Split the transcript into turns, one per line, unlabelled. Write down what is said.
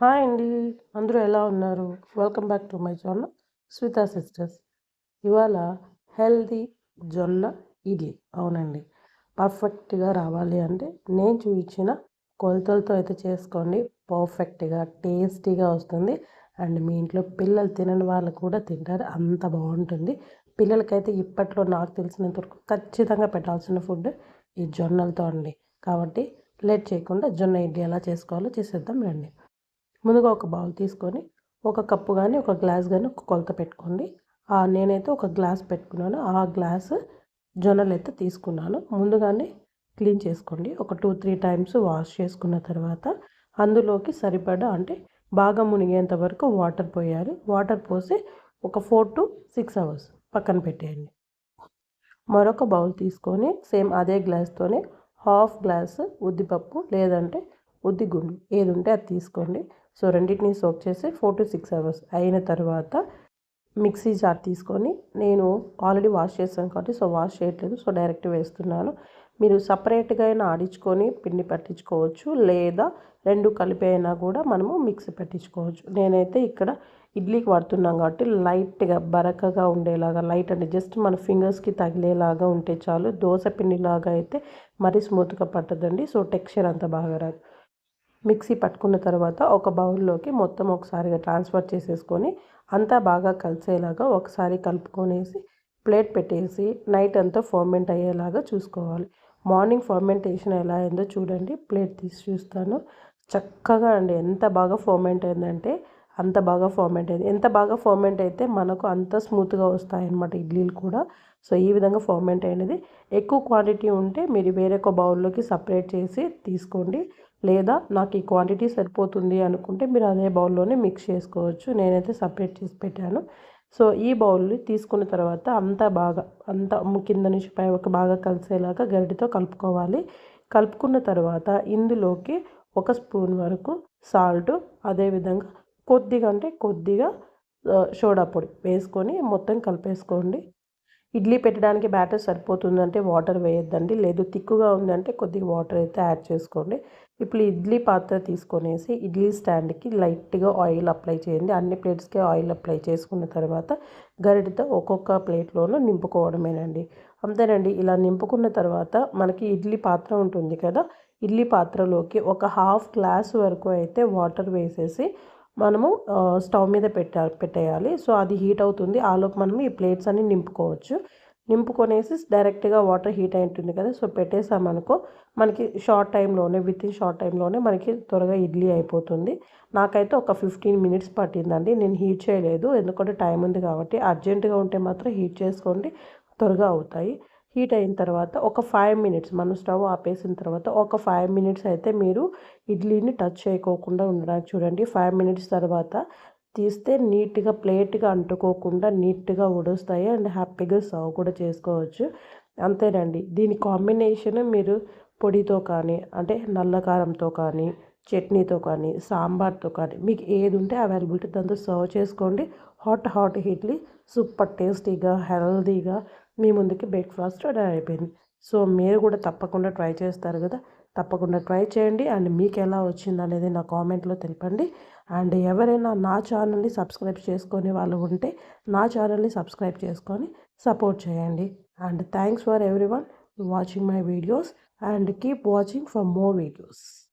Hi అండి. అందరూ ఎలా ఉన్నారు? Welcome back to my channel Swita sisters ఇవాళ హెల్దీ జొన్న ఇడ్లీ. అవునండి. పర్ఫెక్ట్గా రావాలి అంటే నేను చూపించిన కొలతలతో అయితే చేసుకోండి. పర్ఫెక్ట్గా టేస్టీగా వస్తుంది. అండ్ మీ ఇంట్లో పిల్లలు తినని వాళ్ళు కూడా తింటారు. అంత బాగుంటుంది. పిల్లలకైతే ఇప్పట్లో నాకు తెలిసినంత వరకు ఖచ్చితంగా పెట్టాల్సిన ఫుడ్ ఈ జొన్నలతో అండి. కాబట్టి లేట్ చేయకుండా జొన్న ఇడ్లీ ఎలా చేసుకోవాలో చేసేద్దాం రండి. ముందుగా ఒక బౌల్ తీసుకొని ఒక కప్పు కానీ ఒక గ్లాస్ కానీ ఒక కొలత పెట్టుకోండి. నేనైతే ఒక గ్లాస్ పెట్టుకున్నాను. ఆ గ్లాస్ జొన్నలు అయితే తీసుకున్నాను. ముందుగానే క్లీన్ చేసుకోండి. ఒక టూ త్రీ టైమ్స్ వాష్ చేసుకున్న తర్వాత అందులోకి సరిపడా అంటే బాగా మునిగేంత వరకు వాటర్ పోయాలి. వాటర్ పోసి ఒక ఫోర్ టు సిక్స్ అవర్స్ పక్కన పెట్టేయండి. మరొక బౌల్ తీసుకొని సేమ్ అదే గ్లాస్తోనే హాఫ్ గ్లాస్ ఉద్దిపప్పు లేదంటే ఉద్దిగుండు ఏది ఉంటే అది తీసుకోండి. సో రెండింటిని సోక్ చేసి ఫోర్ టు సిక్స్ అవర్స్ అయిన తర్వాత మిక్సీ జార్ తీసుకొని నేను ఆల్రెడీ వాష్ చేస్తాను కాబట్టి సో వాష్ చేయట్లేదు సో డైరెక్ట్ వేస్తున్నాను. మీరు సపరేట్గా అయినా ఆడించుకొని పిండి పట్టించుకోవచ్చు లేదా రెండు కలిపి అయినా కూడా మనము మిక్సీ పట్టించుకోవచ్చు. నేనైతే ఇక్కడ ఇడ్లీకి వాడుతున్నాం కాబట్టి లైట్గా బరకగా ఉండేలాగా లైట్ అంటే జస్ట్ మన ఫింగర్స్కి తగిలేలాగా ఉంటే చాలు. దోశ పిండిలాగా అయితే మరీ స్మూత్గా పట్టదండి సో టెక్స్చర్ అంత బాగా రాదు. మిక్సీ పట్టుకున్న తర్వాత ఒక బౌల్లోకి మొత్తం ఒకసారిగా ట్రాన్స్ఫర్ చేసేసుకొని అంతా బాగా కలిసేలాగా ఒకసారి కలుపుకొనేసి ప్లేట్ పెట్టేసి నైట్ అంతా ఫర్మెంట్ అయ్యేలాగా చూసుకోవాలి. మార్నింగ్ ఫర్మెంటేషన్ ఎలా అయిందో చూడండి. ప్లేట్ తీసి చూస్తాను. చక్కగా అండి. ఎంత బాగా ఫర్మెంట్ అయిందంటే అంత బాగా ఫర్మెంట్ అయింది. ఎంత బాగా ఫర్మెంట్ అయితే మనకు అంత స్మూత్గా వస్తాయన్నమాట ఇడ్లీలు కూడా. సో ఈ విధంగా ఫర్మెంట్ అయినది. ఎక్కువ క్వాంటిటీ ఉంటే మీరు వేరే ఒక బౌల్లోకి సపరేట్ చేసి తీసుకోండి. లేదా నాకు ఈ క్వాంటిటీ సరిపోతుంది అనుకుంటే మీరు అదే బౌల్లోనే మిక్స్ చేసుకోవచ్చు. నేనైతే సపరేట్ చేసి పెట్టాను. సో ఈ బౌల్ని తీసుకున్న తర్వాత అంతా బాగా అంతా కింద నుంచి పై ఒక బాగా కలిసేలాగా గరిటితో కలుపుకోవాలి. కలుపుకున్న తర్వాత ఇందులోకి ఒక స్పూన్ వరకు సాల్ట్ అదేవిధంగా కొద్దిగా అంటే కొద్దిగా సోడా పొడి వేసుకొని మొత్తం కలిపేసుకోండి. ఇడ్లీ పెట్టడానికి బ్యాటర్ సరిపోతుందంటే వాటర్ వేయొద్దండి. లేదు తిక్కుగా ఉందంటే కొద్దిగా వాటర్ అయితే యాడ్ చేసుకోండి. ఇప్పుడు ఇడ్లీ పాత్ర తీసుకొనేసి ఇడ్లీ స్టాండ్కి లైట్గా ఆయిల్ అప్లై చేయండి. అన్ని ప్లేట్స్కి ఆయిల్ అప్లై చేసుకున్న తర్వాత గరిటతో ఒక్కొక్క ప్లేట్లోనూ నింపుకోవడమేనండి. అంతేనండి ఇలా నింపుకున్న తర్వాత మనకి ఇడ్లీ పాత్ర ఉంటుంది కదా ఇడ్లీ పాత్రలోకి ఒక హాఫ్ గ్లాస్ వరకు అయితే వాటర్ వేసేసి మనము స్టవ్ మీద పెట్టా పెట్టేయాలి. సో అది హీట్ అవుతుంది. ఆలోపు మనం ఈ ప్లేట్స్ అన్ని నింపుకోవచ్చు. నింపుకొనేసి డైరెక్ట్గా వాటర్ హీట్ అయి ఉంటుంది కదా! సో పెట్టేసామనుకో మనకి షార్ట్ టైంలోనే విత్ ఇన్ షార్ట్ టైంలోనే మనకి త్వరగా ఇడ్లీ అయిపోతుంది. నాకైతే ఒక ఫిఫ్టీన్ మినిట్స్ పట్టిందండి. నేను హీట్ చేయలేదు. ఎందుకంటే టైం ఉంది కాబట్టి అర్జెంటుగా ఉంటే మాత్రం హీట్ చేసుకోండి. త్వరగా అవుతాయి. హీట్ అయిన తర్వాత ఒక ఫైవ్ మినిట్స్ మనం స్టవ్ ఆపేసిన తర్వాత ఒక ఫైవ్ మినిట్స్ అయితే మీరు ఇడ్లీని టచ్ చేయకోకుండా ఉండడానికి చూడండి. ఫైవ్ మినిట్స్ తర్వాత తీస్తే నీట్గా ప్లేట్గా అంటుకోకుండా నీట్గా ఉడుస్తాయి అండ్ హ్యాపీగా సర్వ్ కూడా చేసుకోవచ్చు. అంతేనండి. దీని కాంబినేషన్ మీరు పొడితో కానీ అంటే నల్ల కారంతో కానీ చట్నీతో కానీ సాంబార్తో కానీ మీకు ఏది ఉంటే అవైలబిలిటీ దాంతో సర్వ్ చేసుకోండి. హాట్ హాట్ ఇడ్లీ సూపర్ టేస్టీగా హెల్దీగా మీ ముందుకి బ్రేక్ఫాస్ట్ రెడీ అయిపోయింది. సో మీరు కూడా తప్పకుండా ట్రై చేస్తారు కదా. తప్పకుండా ట్రై చేయండి. అండ్ మీకు ఎలా వచ్చింది అనేది నా కామెంట్లో తెలిపండి. అండ్ ఎవరైనా నా ఛానల్ని సబ్స్క్రైబ్ చేసుకొని వాళ్ళు ఉంటే నా ఛానల్ని సబ్స్క్రైబ్ చేసుకొని సపోర్ట్ చేయండి. And thanks for everyone watching my videos and keep watching for more videos.